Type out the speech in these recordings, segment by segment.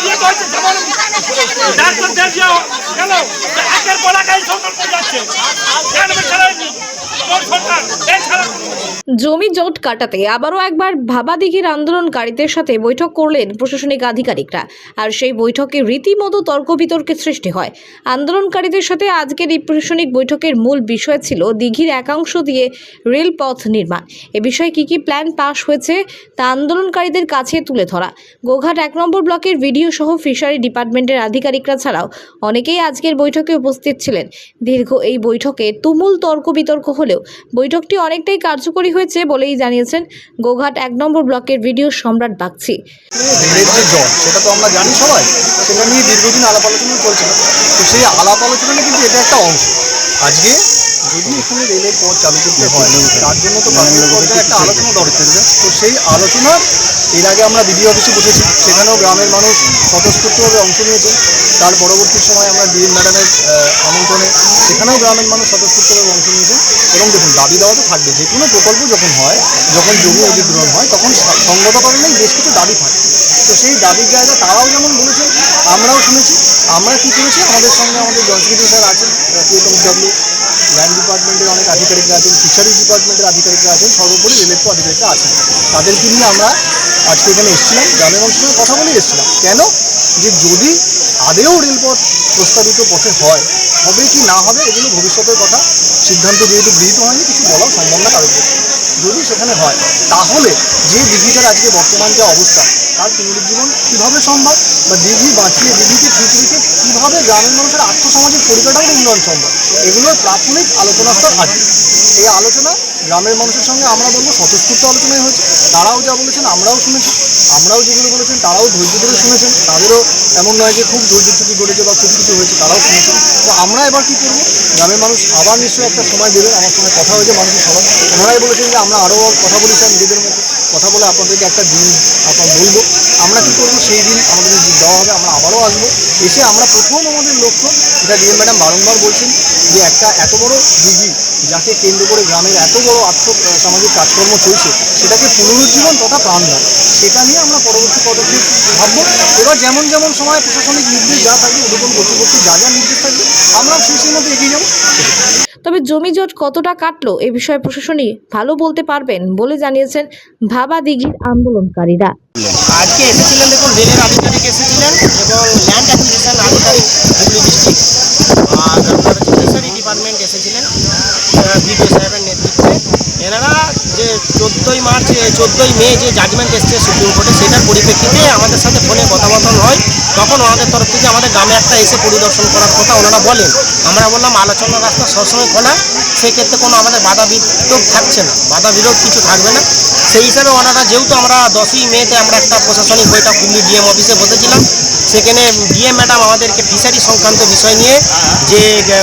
ইয়ে তো হচ্ছে ঝামেলা ডাক্তার দেশ গেল একের পলাকায় সরকার যাচ্ছে। সরকার? এই জমি জট কাটাতে আবারও একবার ভাবাদিঘির আন্দোলনকারীদের সাথে বৈঠক করলেন প্রশাসনিক আধিকারিকরা। আর সেই বৈঠকে রীতিমতো তর্ক বিতর্কের সৃষ্টি হয়। আন্দোলনকারীদের সাথে আজকের এই প্রশাসনিক বৈঠকের মূল বিষয় ছিল দিঘির একাংশ দিয়ে রেলপথ নির্মাণ। এ বিষয়ে কী কী প্ল্যান পাশ হয়েছে তা আন্দোলনকারীদের কাছে তুলে ধরা। গোঘাট এক নম্বর ব্লকের ভিডিও সহ ফিশারি ডিপার্টমেন্টের আধিকারিকরা ছাড়াও অনেকেই আজকের বৈঠকে উপস্থিত ছিলেন। দীর্ঘ এই বৈঠকে তুমুল তর্ক বিতর্ক হলেও বৈঠকটি অনেকটাই কার্যকরী হয়েছে বলেই জানিয়েছেন গোঘাট এক নম্বর ব্লকের ভিডিও সম্রাট বাগচি। সেটা তো আমরা জানি সবাই। সেটা নিয়ে দীর্ঘদিন আলাপ আলোচনা চলছিল তো সেই আলাপ আলোচনা কিন্তু এটা একটা অংশ। আজকে যদি এখানে রেলের পথ চালু করতে হয় তার জন্য তো প্রাথমিক পর্যায়ে একটা আলোচনা দরকার। তো সেই আলোচনার এর আগে আমরা বিডিও অফিসে বসেছি সেখানেও গ্রামের মানুষ স্বতঃস্ফূর্তভাবে অংশ নিয়েছে। তার পরবর্তী সময় আমরা ডিএম ম্যাডামের আমন্ত্রণে সেখানেও গ্রামের মানুষ স্বতঃস্ফূর্তভাবে অংশ নিয়েছে। এবং দেখুন দাবি দেওয়া তো থাকবে যে কোনো প্রকল্প যখন হয় যখন জমি অধিগ্রহণ হয় তখন সা- সঙ্গত কারণেই বেশ কিছু দাবি থাকে। তো সেই দাবির জায়গা তারাও যেমন বলেছে আমরাও শুনেছি। আমরা কী করেছি? আমাদের সঙ্গে আমাদের জলসিকিটি স্যার আছেন প্রিয়তম ডাব্লিউ ল্যান্ড ডিপার্টমেন্টের অনেক আধিকারিকরা আছেন ফিশারিজ ডিপার্টমেন্টের আধিকারিকরা আছেন, সর্বোপরি রেলের আধিকারিকরা আছেন। তাদেরকে নিয়ে আমরা আজকে এখানে এসেছিলাম, গ্রামের মানুষের সঙ্গে কথা বলেই এসেছিলাম। কেন? যে যদি আদেও রেলপথ প্রস্তাবিত পথে হয়, হবে কি না হবে এগুলো ভবিষ্যতের কথা। সিদ্ধান্ত যেহেতু গৃহীত হয়নি, কিছু বলাও সম্ভব না কারোর। যদি সেখানে হয়, তাহলে যে দিঘিটার আজকে বর্তমান যে অবস্থা, তার পুনরুজ্জীবন কীভাবে সম্ভব? বা দিঘি বাঁচিয়ে দিঘিকে ঠিক রেখে কীভাবে গ্রামের মানুষের আর্থসামাজিক পরিকাঠামোর উন্নয়ন সম্ভব? এগুলোর প্রাথমিক আলোচনা স্তর আছে। এই আলোচনা গ্রামের মানুষের সঙ্গে আমরা বলব, স্বতঃস্ফূর্ত আলোচনাই হয়েছে। তারাও যা বলেছেন, আমরাও শুনেছি। আমরাও যেগুলো বলেছেন, তারাও ধৈর্য ধরে শুনেছেন। তাদেরও এমন নয় যে খুব ধৈর্য ছুটি ঘটেছে বা খুব কিছু হয়েছে, তারাও শুনেছেন। তো আমরা এবার কী করব? গ্রামের মানুষ আবার নিশ্চয়ই একটা সময় দেবেন। আমার সঙ্গে কথা হয়েছে মানুষের সবাই ওনারাই বলেছেন যে আমরা আরও কথা বলি স্যার নিজেদের মতো কথা বলে আপনাদেরকে একটা দিন আপনার বলব। আমরা কী করব? সেই দিন আমাদের দেওয়া হবে, আমরা আবারও আসব। এসে আমরা প্রথম আমাদের লক্ষ্য যেটা ডিএম ম্যাডাম বারংবার বলছেন, যে একটা এত বড় দিঘি যাকে কেন্দ্র করে গ্রামের এত বড় সামাজিক কাজকর্ম চলছে সেটাকে পুনরুজ্জীবন তথা প্রাণদান সেটা নিয়ে আমরা পরবর্তী পদক্ষেপ ভাববো। এবার যেমন যেমন সময় প্রশাসনিক নির্দেশ যা থাকবে ওরকম কর্তৃপক্ষ যা যা নির্দেশ থাকবে আমরা সেই সেই মতো এগিয়ে যাব। তবে জমি জট কতটা কাটলো এ বিষয়ে প্রশাসনই ভালো বলতে পারবেন বলে জানিয়েছেন ভাবাদিঘির আন্দোলনকারীরা। আজকে এসেছিলেন দেখুন রেলের আধিকারিক এসেছিলেন এবং ল্যান্ড অ্যাকুইজিশন আধিকারিক হুগলি ডিস্ট্রিক্ট আর আপনার ফিশারি ডিপার্টমেন্ট এসেছিলেন বিডিও সাহেবের নেতৃত্বে এনারা যে চোদ্দোই মার্চ, চোদ্দোই মে যে জাজমেন্ট এসছে সুপ্রিম কোর্টে সেটার পরিপ্রেক্ষিতে আমাদের সাথে ফোনে কথাবার্তা হয়। তখন ওনাদের তরফ থেকে আমাদের গ্রামে একটা এসে পরিদর্শন করার কথা ওনারা বলেন। আমরা বললাম, আলোচনার রাস্তা সবসময় খোলা। সেক্ষেত্রে কোনো আমাদের বাধা বিরোধ থাকছে না। বাধা বিরোধ কিছু থাকবে না। সেই হিসাবে ওনারা যেহেতু আমরা দশই মেতে আমরা একটা প্রশাসনিক বৈঠক হুগলি ডিএম অফিসে বসেছিলাম। সেখানে ডিএম ম্যাডাম আমাদেরকে ফিশারি সংক্রান্ত বিষয় নিয়ে যে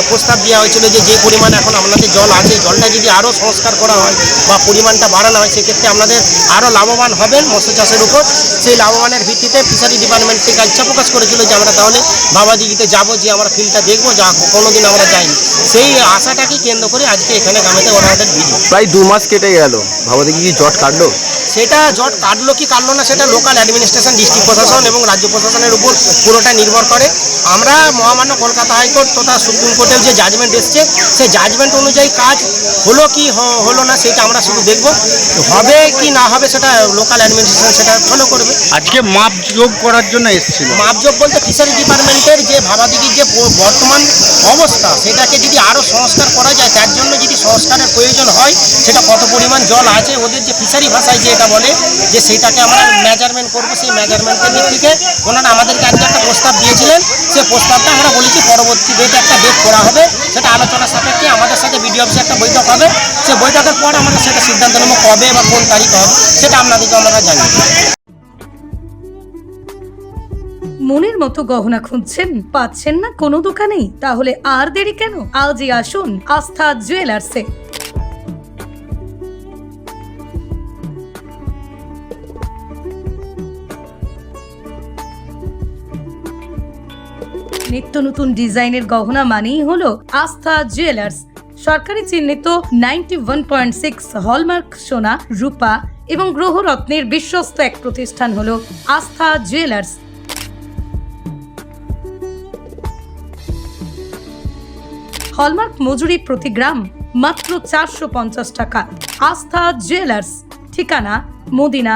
প্রস্তাব দেওয়া হয়েছিল যে যে পরিমাণ এখন আমাদের জল আছে, জলটা যদি আরও সংস্কার করা হয় বা পরিমাণটা বাড়ানো হয়, সেক্ষেত্রে আমাদের আরও লাভবান হবেন মৎস্য চাষের উপর। সেই লাভবানের ভিত্তিতে ফিশারি ডিপার্টমেন্ট থেকে ইচ্ছা প্রকাশ করেছিল যে আমরা তাহলে বাবাদিঘিতে যাব যে আমরা ফিল্ডটা দেখব যা কোনোদিন আমরা যাইনি। সেই আশাটাকে কেন্দ্র করে আজকে এখানে গ্রামেতে ওরা আমাদের ভিডিও প্রায় দু মাস কেটে গেল। ভাবো দেখি কি জট কাটলো? সেটা জট কাটলো কি কাটলো না সেটা লোকাল অ্যাডমিনিস্ট্রেশন ডিস্ট্রিক্ট প্রশাসন এবং রাজ্য প্রশাসনের উপর পুরোটা নির্ভর করে। আমরা মহামান্য কলকাতা হাইকোর্ট তথা সুপ্রিম কোর্টের যে জাজমেন্ট এসছে সেই জাজমেন্ট অনুযায়ী কাজ হলো কি হলো না সেটা আমরা শুধু দেখব। হবে কি না হবে সেটা লোকাল অ্যাডমিনিস্ট্রেশন সেটা ফলো করবে। আজকে মাপ যোগ করার জন্য এসেছিল। মাপজোক বলতে ফিশারি ডিপার্টমেন্টের যে ভাবাদিঘির যে বর্তমান অবস্থা সেটাকে যদি আরও সংস্কার করা যায় তার জন্য যদি সংস্কারের প্রয়োজন হয় সেটা কত পরিমাণ জল আছে ওদের যে ফিশারি ভাষায় যে এটা বলে যে সেইটাকে আমরা মেজারমেন্ট করব সেই মেজারমেন্টের দিক থেকে ওনারা আমাদেরকে আজকে একটা প্রস্তাব দিয়েছিলেন। সেই প্রস্তাবটা আমরা বলেছি পরবর্তী ডেটে একটা ডেট করা হবে। সেটা আলোচনা সাপেক্ষে আমাদের সাথে বিডিও অফিসে একটা বৈঠক হবে। সে বৈঠকের পর আমরা সেটা সিদ্ধান্ত নেব কবে বা কোন তারিখে হবে সেটা আপনাদেরকে আমরা দেবো। মনের মতো গহনা খুঁজছেন? পাচ্ছেন না? কোনো দোকানেই? তাহলে আর দেরি কেন? আজই আসুন আস্থা জুয়েলার্সে। নিত্য নতুন ডিজাইনের গহনা মানেই হলো আস্থা জুয়েলার্স। সরকারি চিহ্নিত ninety one point six hallmark সোনা, রূপা এবং গ্রহরত্নের বিশ্বস্ত এক প্রতিষ্ঠান হল আস্থা জুয়েলার্স। হলমার্ক মজুরি প্রতি গ্রাম মাত্র চারশো পঞ্চাশ টাকা। আস্থা জুয়েলার্স। ঠিকানা, মদিনা